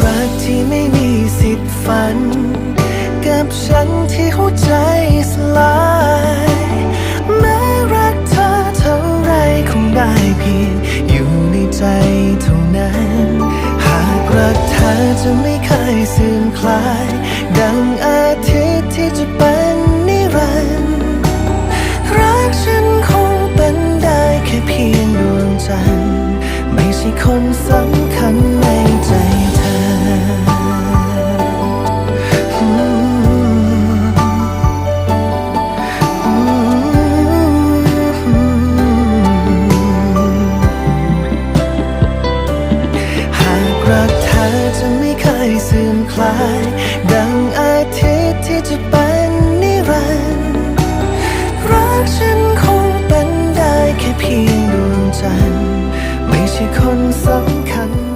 รักที่ไม่มีสิทธิ์ฝัน กับฉันที่หัวใจสลายแม้รักเธอเท่าไรคงได้เพียงอยู่ในใจเท่านั้น หากรักเธอจะไม่เคยเสื่อมคลาย ดังอาทิตย์ที่จะเป็นนิรันดร์รักฉันคงเป็นได้แค่เพียงดวงจันทร์ไม่ใช่คนสำคัญ อจะไม่เคยซึมคลาย ดังอาทิตย์ที่จะเป็นนิรันดร์รักฉันคงเป็นได้แค่เพียงดวงจันทร์ไม่ใช่คนสำคัญ